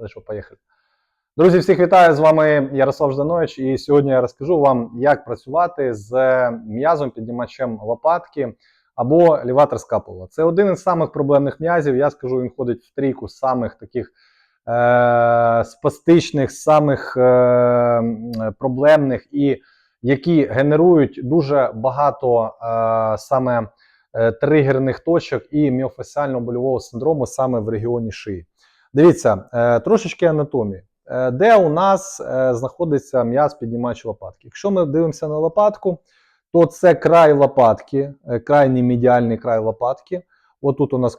Хорошо, поїхали. Друзі, всіх вітаю! З вами Ярослав Жданович, і сьогодні я розкажу вам, як працювати з м'язом піднімачем лопатки або ліватор скапула. Це один із самих проблемних м'язів. Я скажу, він входить в трійку самих таких е- спастичних, самих е- проблемних і які генерують дуже багато е- саме е, тригерних точок і міофасіального больового синдрому саме в регіоні шиї. Дивіться, е, трошечки анатомії. Е, Де у нас е, знаходиться м'яз піднімач лопатки? Якщо ми дивимося на лопатку, то це край лопатки, крайній медіальний край лопатки. Отут у нас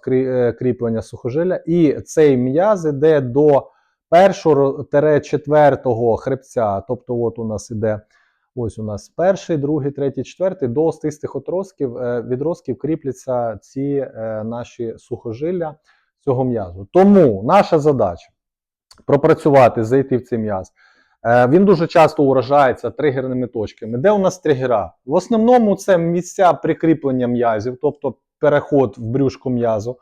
кріплення сухожилля, і цей м'яз іде до першого четвертого хребця. Тобто, от у нас іде ось у нас перший, другий, третій, четвертий, до остистих отростків, відростків кріпляться ці наші сухожилля цього м'язу. Тому наша задача пропрацювати, зайти в цей м'яз. Е, Він дуже часто уражається тригерними точками. Де у нас тригера? В основному це місця прикріплення м'язів, тобто переход в брюшко м'язу,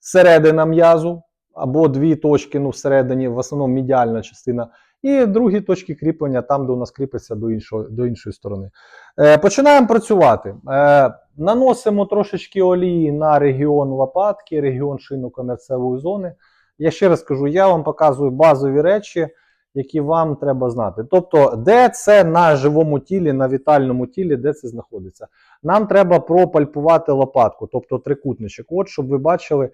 середина м'язу або дві точки ну, всередині, в основному медіальна частина, і другі точки кріплення, там, де у нас кріпиться до, іншого, до іншої сторони. Е, Починаємо працювати. Е, Наносимо трошечки олії на регіон лопатки, регіон шийно-комерцевої зони. Я ще раз кажу, я вам показую базові речі, які вам треба знати. Тобто, де це на живому тілі, на вітальному тілі, де це знаходиться. Нам треба пропальпувати лопатку, тобто трикутничок. От, щоб ви бачили,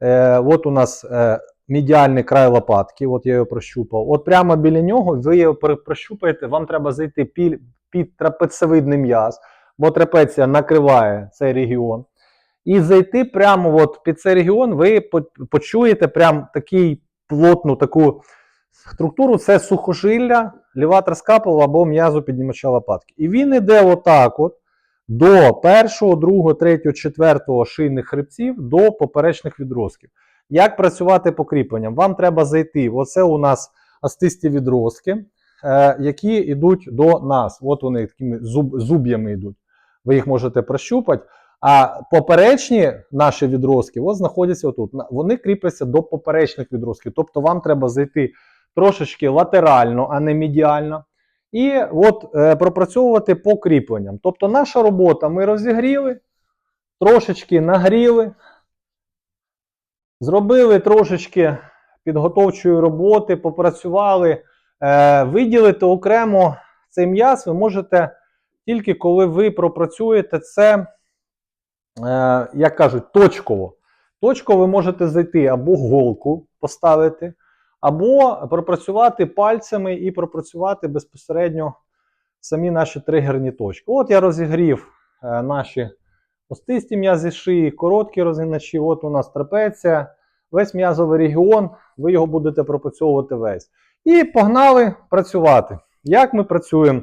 е, от у нас е, медіальний край лопатки, от я його прощупав. От прямо біля нього ви його прощупаєте, вам треба зайти під, під трапецевидний м'яз, бо трапеція накриває цей регіон. І зайти прямо от під цей регіон, ви почуєте прям такий плотну таку структуру. Це сухожилля, ліватор скапула або м'язу піднімача лопатки. І він іде отак от до першого, другого, третього, четвертого шийних хребців до поперечних відростків. Як працювати по кріпленням? Вам треба зайти. Оце у нас астисті відростки, е, які йдуть до нас. От вони такими зуб, зуб'ями йдуть. Ви їх можете прощупати. А поперечні наші відростки от знаходяться отут. Вони кріпляться до поперечних відростків. Тобто вам треба зайти трошечки латерально, а не медіально. І от е, пропрацьовувати по кріпленням. Тобто наша робота ми розігріли, трошечки нагріли, зробили трошечки підготовчої роботи, попрацювали. Е, виділити окремо цей м'яз ви можете тільки коли ви пропрацюєте це, е, як кажуть, точково. Точково ви можете зайти або голку поставити, або пропрацювати пальцями і пропрацювати безпосередньо самі наші тригерні точки. От я розігрів е, наші остисті м'язи шиї, короткі розгиначі. От у нас трапеція, весь м'язовий регіон, ви його будете пропрацьовувати весь. І погнали працювати. Як ми працюємо?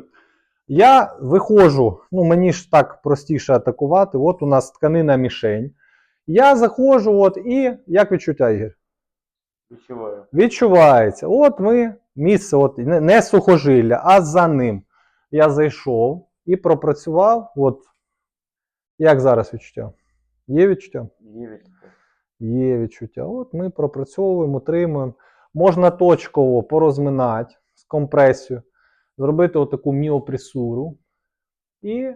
Я виходжу, ну мені ж так простіше атакувати. От у нас тканина мішень. Я заходжу, от і як відчуття Ігор? Відчуваю. Відчувається. От ми місце, от не, не сухожилля, а за ним. Я зайшов і пропрацював. От як зараз відчуття? Є відчуття? Є відчуття. Є відчуття. От ми пропрацьовуємо, утримуємо. Можна точково порозминати з компресією, зробити отаку міопресуру. І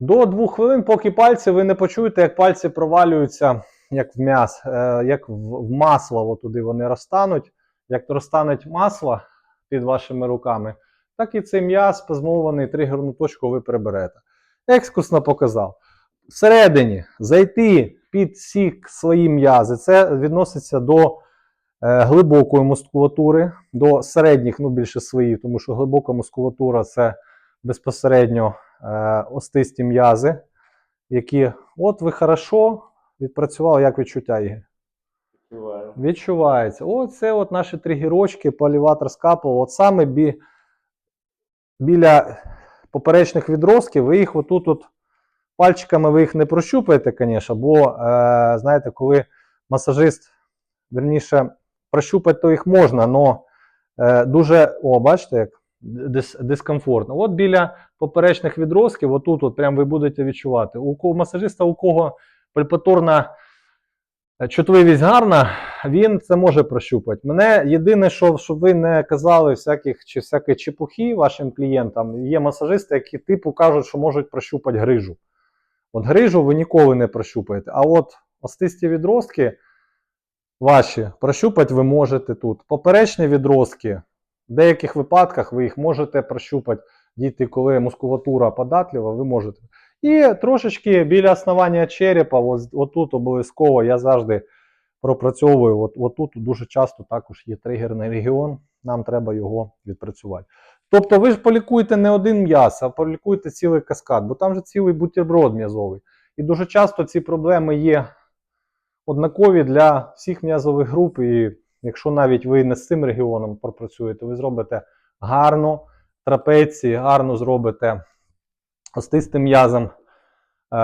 до двох хвилин, поки пальці ви не почуєте, як пальці провалюються, як в м'яс, е, як в, в масло, туди вони розтануть. Як розтануть масло під вашими руками, так і цей м'яз спазмований тригерну точку ви приберете. Екскурсно показав. Всередині зайти під всі свої м'язи. Це відноситься до е, глибокої мускулатури, до середніх, ну більше своїх, тому що глибока мускулатура це безпосередньо е, остисті м'язи, які от ви хорошо відпрацювали, як відчуття Ігор? Відчуваю. Відчувається. Оце от наші тригірочки, поліватор скапул. От саме бі, біля поперечних відростків, ви їх отут от пальчиками ви їх не прощупаєте, звісно, бо, е, знаєте, коли масажист, верніше, прощупати, то їх можна, але е, дуже, о, бачите, як дис, дискомфортно. От біля поперечних відростків, отут от прям ви будете відчувати. У масажиста, у кого пальпаторна Чутливість гарна, він це може прощупати. Мене єдине, що щоб ви не казали всяких чи всякої чепухи вашим клієнтам, є масажисти, які типу кажуть, що можуть прощупати грижу. От грижу ви ніколи не прощупаєте. А от остисті відростки ваші прощупати ви можете тут. Поперечні відростки, в деяких випадках ви їх можете прощупати. Діти, коли мускулатура податлива, ви можете. І трошечки біля основання черепа, отут обов'язково я завжди пропрацьовую. От, отут дуже часто також є тригерний регіон, нам треба його відпрацювати. Тобто ви ж полікуєте не один м'яз, а полікуєте цілий каскад, бо там же цілий бутерброд м'язовий. І дуже часто ці проблеми є однакові для всіх м'язових груп. І якщо навіть ви не з цим регіоном пропрацюєте, ви зробите гарно трапеції, гарно зробите остистим м'язом, е,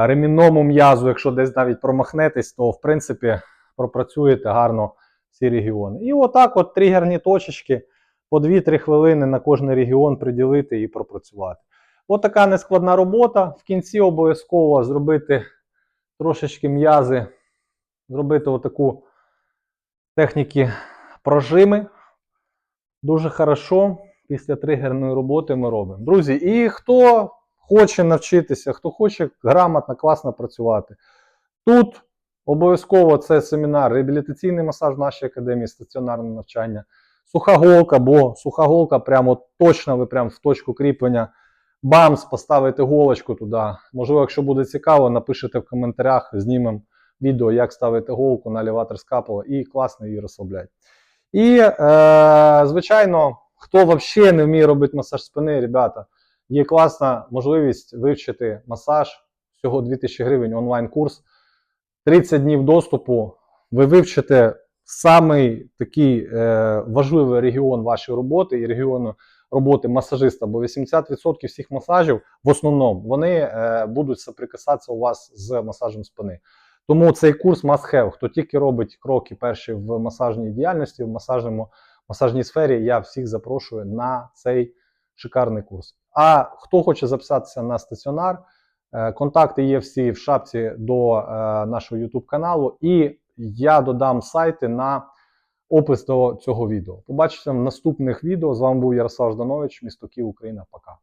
ремінному м'язу, якщо десь навіть промахнетесь, то в принципі пропрацюєте гарно всі регіони. І отак, от тригерні точечки по 2-3 хвилини на кожний регіон приділити і пропрацювати. От нескладна робота. В кінці обов'язково зробити трошечки м'язи, зробити отаку техніки прожими. Дуже хорошо після тригерної роботи ми робимо. Друзі, і хто хоче навчитися, хто хоче грамотно, класно працювати. Тут обов'язково це семінар, реабілітаційний масаж в нашій академії, стаціонарне навчання, суха голка, бо суха голка прямо точно ви прямо в точку кріплення. Бамс, поставите голочку туди. Можливо, якщо буде цікаво, напишите в коментарях, знімемо відео, як ставити голку на елеватор скапала і класно її розслаблять. І, е, звичайно, хто взагалі не вміє робити масаж спини, ребята, є класна можливість вивчити масаж. Всього 2000 гривень онлайн-курс. 30 днів доступу. Ви вивчите самий такий е, важливий регіон вашої роботи і регіону роботи масажиста, бо 80% всіх масажів в основному вони е, будуть соприкасатися у вас з масажем спини. Тому цей курс must have. Хто тільки робить кроки перші в масажній діяльності, в масажному, масажній сфері, я всіх запрошую на цей шикарний курс. А хто хоче записатися на стаціонар, е, контакти є всі в шапці до е, нашого YouTube каналу, і я додам сайти на опис до цього відео. Побачимося в наступних відео. З вами був Ярослав Жданович, місто Київ, Україна. Пока.